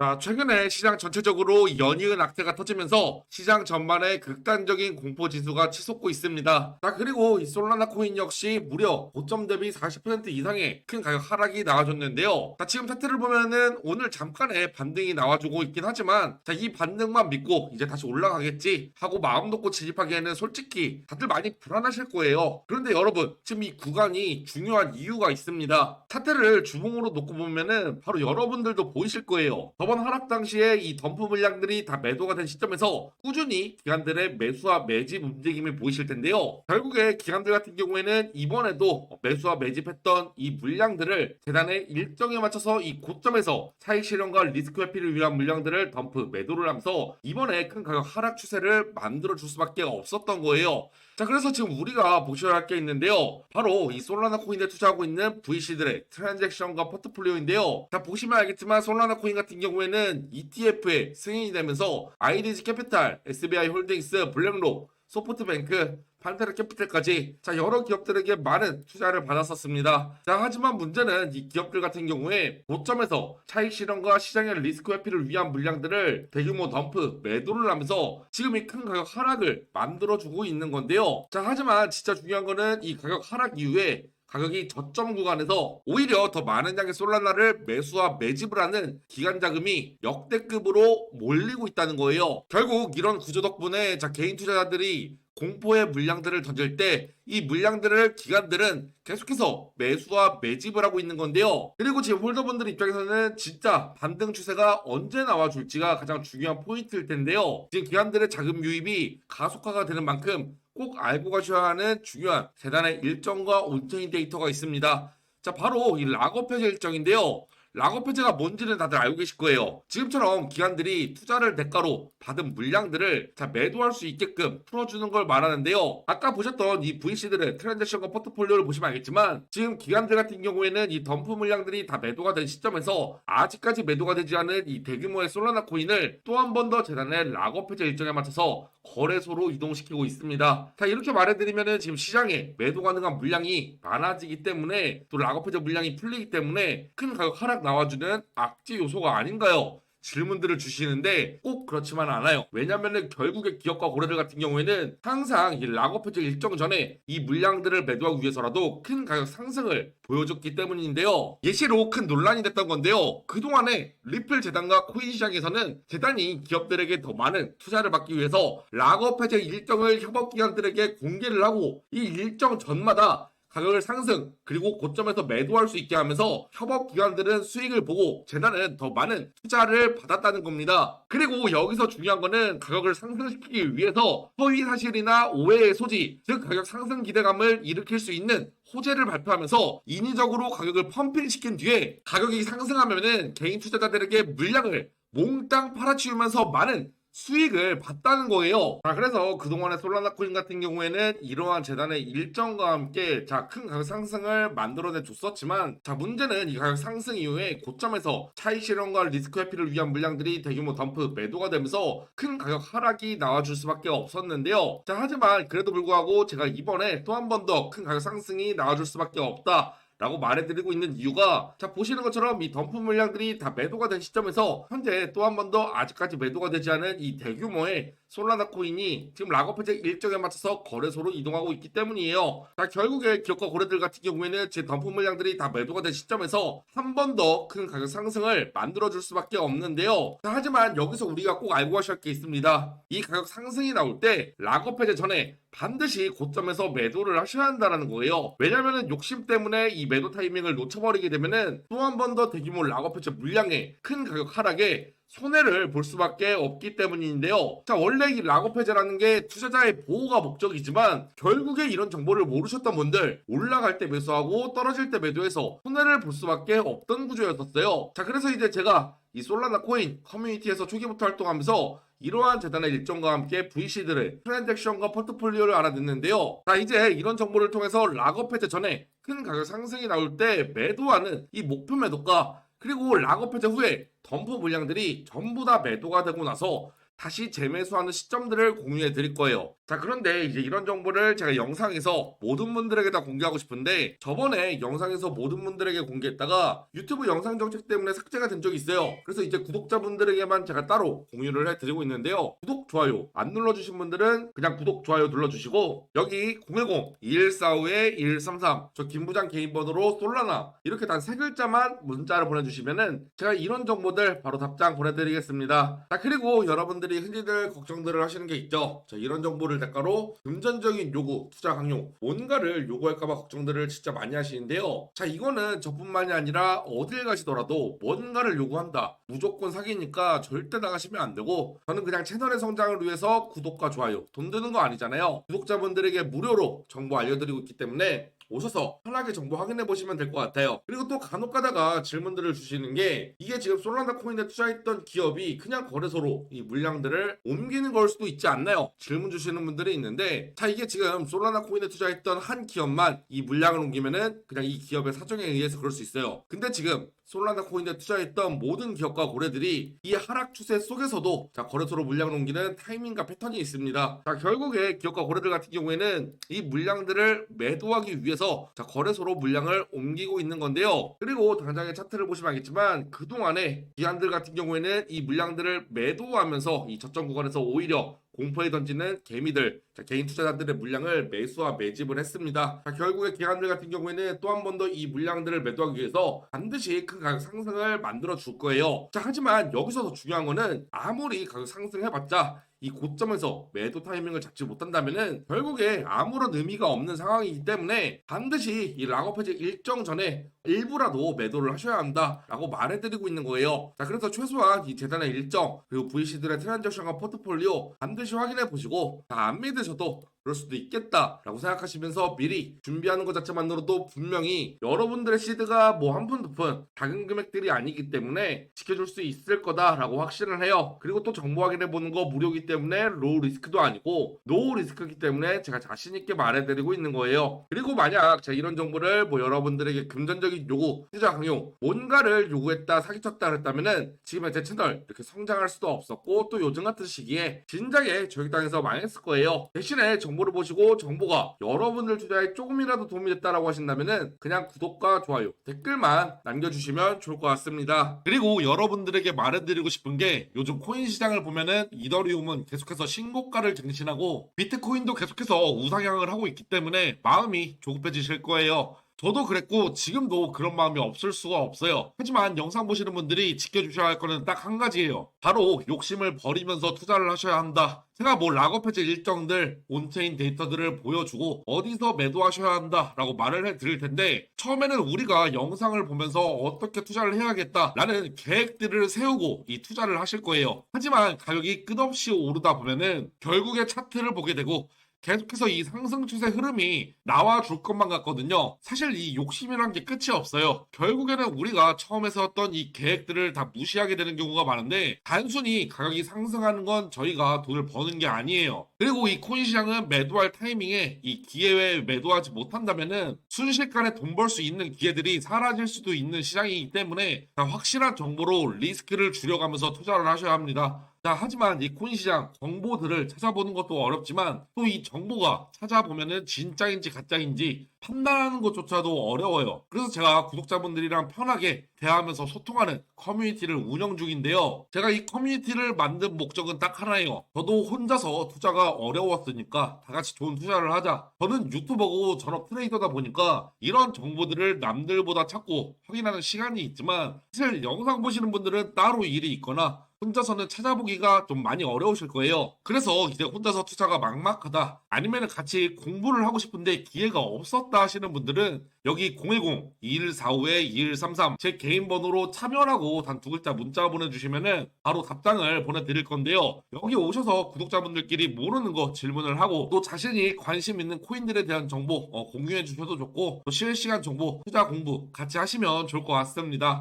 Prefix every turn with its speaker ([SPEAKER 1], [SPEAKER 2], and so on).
[SPEAKER 1] 자, 최근에 시장 전체적으로 연이은 악재가 터지면서 시장 전반에 극단적인 공포 지수가 치솟고 있습니다. 자, 그리고 이 솔라나 코인 역시 무려 고점 대비 40% 이상의 큰 가격 하락이 나와줬는데요. 자, 지금 차트를 보면은 오늘 잠깐의 반등이 나와주고 있긴 하지만 자, 이 반등만 믿고 이제 다시 올라가겠지 하고 마음 놓고 진입하기에는 솔직히 다들 많이 불안하실 거예요. 그런데 여러분, 지금 이 구간이 중요한 이유가 있습니다. 차트를 주봉으로 놓고 보면은 바로 여러분들도 보이실 거예요. 저번 하락 당시에 이 덤프 물량들이 다 매도가 된 시점에서 꾸준히 기관들의 매수와 매집 움직임이 보이실 텐데요. 결국에 기관들 같은 경우에는 이번에도 매수와 매집했던 이 물량들을 재단의 일정에 맞춰서 이 고점에서 차익 실현과 리스크 회피를 위한 물량들을 덤프 매도를 하면서 이번에 큰 가격 하락 추세를 만들어 줄 수밖에 없었던 거예요. 자, 그래서 지금 우리가 보셔야 할 게 있는데요. 바로 이 솔라나 코인에 투자하고 있는 VC들의 트랜잭션과 포트폴리오인데요. 자, 보시면 알겠지만 솔라나 코인 같은 경우에는 ETF에 승인이 되면서 IDG 캐피탈, SBI 홀딩스, 블랙록, 소프트뱅크, 판테라 캐피탈까지 자 여러 기업들에게 많은 투자를 받았었습니다. 자 하지만 문제는 이 기업들 같은 경우에 고점에서 차익 실현과 시장의 리스크 회피를 위한 물량들을 대규모 덤프 매도를 하면서 지금 이 큰 가격 하락을 만들어주고 있는 건데요. 자 하지만 진짜 중요한 거는 이 가격 하락 이후에 가격이 저점 구간에서 오히려 더 많은 양의 솔라나를 매수와 매집을 하는 기간 자금이 역대급으로 몰리고 있다는 거예요. 결국 이런 구조 덕분에 자 개인 투자자들이 공포의 물량들을 던질 때 이 물량들을 기관들은 계속해서 매수와 매집을 하고 있는 건데요. 그리고 지금 홀더분들 입장에서는 진짜 반등 추세가 언제 나와줄지가 가장 중요한 포인트일 텐데요. 지금 기관들의 자금 유입이 가속화가 되는 만큼 꼭 알고 가셔야 하는 중요한 재단의 일정과 온체인 데이터가 있습니다. 자, 바로 이 락업 해제 일정인데요. 락업 해제가 뭔지는 다들 알고 계실 거예요. 지금처럼 기관들이 투자를 대가로 받은 물량들을 자 매도할 수 있게끔 풀어주는 걸 말하는데요. 아까 보셨던 이 VC들의 트랜잭션과 포트폴리오를 보시면 알겠지만 지금 기관들 같은 경우에는 이 덤프 물량들이 다 매도가 된 시점에서 아직까지 매도가 되지 않은 이 대규모의 솔라나 코인을 또 한 번 더 재단의 락업 해제 일정에 맞춰서 거래소로 이동시키고 있습니다. 자 이렇게 말해드리면은 지금 시장에 매도 가능한 물량이 많아지기 때문에 또 락업 해제 물량이 풀리기 때문에 큰 가격 하락 나와주는 악재 요소가 아닌가요? 질문들을 주시는데 꼭 그렇지만 않아요. 왜냐면은 결국에 기업과 고래들 같은 경우에는 항상 이 해제 일정 전에 이 물량들을 매도하기 위해서라도 큰 가격 상승을 보여줬기 때문인데요. 예시로 큰 논란이 됐던 건데요. 그동안에 리플 재단과 코인 시장에서는 재단이 기업들에게 더 많은 투자를 받기 위해서 락업 해제 일정을 협업기관들에게 공개를 하고 이 일정 전마다 가격을 상승 그리고 고점에서 매도할 수 있게 하면서 협업 기관들은 수익을 보고 재단은 더 많은 투자를 받았다는 겁니다. 그리고 여기서 중요한 거는 가격을 상승시키기 위해서 허위 사실이나 오해의 소지, 즉 가격 상승 기대감을 일으킬 수 있는 호재를 발표하면서 인위적으로 가격을 펌핑시킨 뒤에 가격이 상승하면은 개인 투자자들에게 물량을 몽땅 팔아치우면서 많은 수익을 봤다는 거예요. 자, 그래서 그동안의 솔라나 코인 같은 경우에는 이러한 재단의 일정과 함께 자, 큰 가격 상승을 만들어내 줬었지만 자, 문제는 이 가격 상승 이후에 고점에서 차익 실현과 리스크 회피를 위한 물량들이 대규모 덤프 매도가 되면서 큰 가격 하락이 나와줄 수밖에 없었는데요. 자, 하지만 그래도 불구하고 제가 이번에 또 한 번 더 큰 가격 상승이 나와줄 수밖에 없다. 라고 말해드리고 있는 이유가 자 보시는 것처럼 이 덤프 물량들이 다 매도가 된 시점에서 현재 또 한 번 더 아직까지 매도가 되지 않은 이 대규모의 솔라나 코인이 지금 락업 해제 일정에 맞춰서 거래소로 이동하고 있기 때문이에요. 자 결국에 기업과 고래들 같은 경우에는 제 덤프 물량들이 다 매도가 된 시점에서 한 번 더 큰 가격 상승을 만들어줄 수밖에 없는데요. 자, 하지만 여기서 우리가 꼭 알고 할게 있습니다. 이 가격 상승이 나올 때 락업 해제 전에 반드시 고점에서 매도를 하셔야 한다는 거예요. 왜냐면은 욕심 때문에 이 매도 타이밍을 놓쳐버리게 되면은 또 한 번 더 대규모 락업 해제 물량의 큰 가격 하락에 손해를 볼 수밖에 없기 때문인데요. 자, 원래 이 락업 해제라는 게 투자자의 보호가 목적이지만 결국에 이런 정보를 모르셨던 분들 올라갈 때 매수하고 떨어질 때 매도해서 손해를 볼 수밖에 없던 구조였었어요. 자, 그래서 이제 제가 이 솔라나 코인 커뮤니티에서 초기부터 활동하면서 이러한 재단의 일정과 함께 VC들의 트랜잭션과 포트폴리오를 알아듣는데요. 자, 이제 이런 정보를 통해서 락업 해제 전에 큰 가격 상승이 나올 때 매도하는 이 목표 매도가 그리고 락업 해제 후에 덤프 물량들이 전부 다 매도가 되고 나서 다시 재매수하는 시점들을 공유해 드릴 거예요. 자, 그런데 이제 이런 정보를 제가 영상에서 모든 분들에게 다 공개하고 싶은데 저번에 영상에서 모든 분들에게 공개했다가 유튜브 영상 정책 때문에 삭제가 된 적이 있어요. 그래서 이제 구독자분들에게만 제가 따로 공유를 해 드리고 있는데요. 구독, 좋아요 안 눌러주신 분들은 그냥 구독, 좋아요 눌러주시고 여기 010-2145-2133 저 김부장 개인 번호로 솔라나 이렇게 단 세 글자만 문자를 보내주시면은 제가 이런 정보들 바로 답장 보내드리겠습니다. 자 그리고 여러 분들이 흔히들 걱정들을 하시는 게 있죠. 자 이런 정보를 대가로 금전적인 요구, 투자 강요 뭔가를 요구할까봐 걱정들을 진짜 많이 하시는데요. 자 이거는 저뿐만이 아니라 어딜 가시더라도 뭔가를 요구한다. 무조건 사기니까 절대 나가시면 안 되고 저는 그냥 채널의 성장을 위해서 구독과 좋아요 돈 드는 거 아니잖아요. 구독자분들에게 무료로 정보 알려드리고 있기 때문에 오셔서 편하게 정보 확인해 보시면 될 것 같아요. 그리고 또 간혹 가다가 질문들을 주시는 게 이게 지금 솔라나 코인에 투자했던 기업이 그냥 거래소로 이 물량들을 옮기는 걸 수도 있지 않나요? 질문 주시는 분들이 있는데 자 이게 지금 솔라나 코인에 투자했던 한 기업만 이 물량을 옮기면은 그냥 이 기업의 사정에 의해서 그럴 수 있어요. 근데 지금 솔라나 코인에 투자했던 모든 기업과 고래들이 이 하락 추세 속에서도 자 거래소로 물량을 옮기는 타이밍과 패턴이 있습니다. 자 결국에 기업과 고래들 같은 경우에는 이 물량들을 매도하기 위해서 자 거래소로 물량을 옮기고 있는 건데요. 그리고 당장의 차트를 보시면 알겠지만 그 동안에 기관들 같은 경우에는 이 물량들을 매도하면서 이 저점 구간에서 오히려 공포에 던지는 개미들, 자, 개인 투자자들의 물량을 매수와 매집을 했습니다. 자, 결국에 기관들 같은 경우에는 또 한 번 더 이 물량들을 매도하기 위해서 반드시 큰 가격 상승을 만들어 줄 거예요. 자, 하지만 여기서 더 중요한 거는 아무리 가격 상승해봤자 이 고점에서 매도 타이밍을 잡지 못한다면은 결국에 아무런 의미가 없는 상황이기 때문에 반드시 이 락업 해제 일정 전에 일부라도 매도를 하셔야 한다라고 말해드리고 있는 거예요. 자 그래서 최소한 이 재단의 일정 그리고 VC들의 트랜잭션과 포트폴리오 반드시 확인해 보시고 다안 믿으셔도 그럴 수도 있겠다라고 생각하시면서 미리 준비하는 것 자체만으로도 분명히 여러분들의 시드가 뭐 한 푼 두 푼 작은 금액들이 아니기 때문에 지켜줄 수 있을 거다라고 확신을 해요. 그리고 또 정보 확인해 보는 거 무료이기 때문에 로우 리스크도 아니고 노우 리스크이기 때문에 제가 자신 있게 말해드리고 있는 거예요. 그리고 만약 제가 이런 정보를 뭐 여러분들에게 금전적인 요구, 투자 강요 뭔가를 요구했다 사기쳤다 그랬다면은 지금의 제 채널 이렇게 성장할 수도 없었고 또 요즘 같은 시기에 진작에 저희 땅에서 망했을 거예요. 대신에 정보를 보시고 정보가 여러분들 투자에 조금이라도 도움이 됐다라고 하신다면은 그냥 구독과 좋아요, 댓글만 남겨주시면 좋을 것 같습니다. 그리고 여러분들에게 말해드리고 싶은 게 요즘 코인 시장을 보면은 이더리움은 계속해서 신고가를 갱신하고 비트코인도 계속해서 우상향을 하고 있기 때문에 마음이 조급해지실 거예요. 저도 그랬고 지금도 그런 마음이 없을 수가 없어요. 하지만 영상 보시는 분들이 지켜주셔야 할 거는 딱 한 가지예요. 바로 욕심을 버리면서 투자를 하셔야 한다. 제가 뭐 락업 해제 일정들, 온체인 데이터들을 보여주고 어디서 매도하셔야 한다라고 말을 해드릴 텐데 처음에는 우리가 영상을 보면서 어떻게 투자를 해야겠다라는 계획들을 세우고 이 투자를 하실 거예요. 하지만 가격이 끝없이 오르다 보면은 결국에 차트를 보게 되고 계속해서 이 상승 추세 흐름이 나와 줄 것만 같거든요. 사실 이 욕심이란 게 끝이 없어요. 결국에는 우리가 처음에 세웠던 이 계획들을 다 무시하게 되는 경우가 많은데 단순히 가격이 상승하는 건 저희가 돈을 버는 게 아니에요. 그리고 이 코인 시장은 매도할 타이밍에 이 기회에 매도하지 못한다면은 순식간에 돈 벌 수 있는 기회들이 사라질 수도 있는 시장이기 때문에 확실한 정보로 리스크를 줄여가면서 투자를 하셔야 합니다. 자, 하지만 이 코인 시장 정보들을 찾아보는 것도 어렵지만 또 이 정보가 찾아보면은 진짜인지 가짜인지 판단하는 것조차도 어려워요. 그래서 제가 구독자분들이랑 편하게 대화하면서 소통하는 커뮤니티를 운영 중인데요. 제가 이 커뮤니티를 만든 목적은 딱 하나예요. 저도 혼자서 투자가 어려웠으니까 다 같이 좋은 투자를 하자. 저는 유튜버고 전업 트레이더다 보니까 이런 정보들을 남들보다 찾고 확인하는 시간이 있지만 사실 영상 보시는 분들은 따로 일이 있거나 혼자서는 찾아보기가 좀 많이 어려우실 거예요. 그래서 이제 혼자서 투자가 막막하다 아니면 같이 공부를 하고 싶은데 기회가 없었다 하시는 분들은 여기 010-2145-2133 제 개인 번호로 참여라고 단 두 글자 문자 보내주시면은 바로 답장을 보내드릴 건데요. 여기 오셔서 구독자분들끼리 모르는 거 질문을 하고 또 자신이 관심 있는 코인들에 대한 정보 어, 공유해 주셔도 좋고 또 실시간 정보 투자 공부 같이 하시면 좋을 것 같습니다.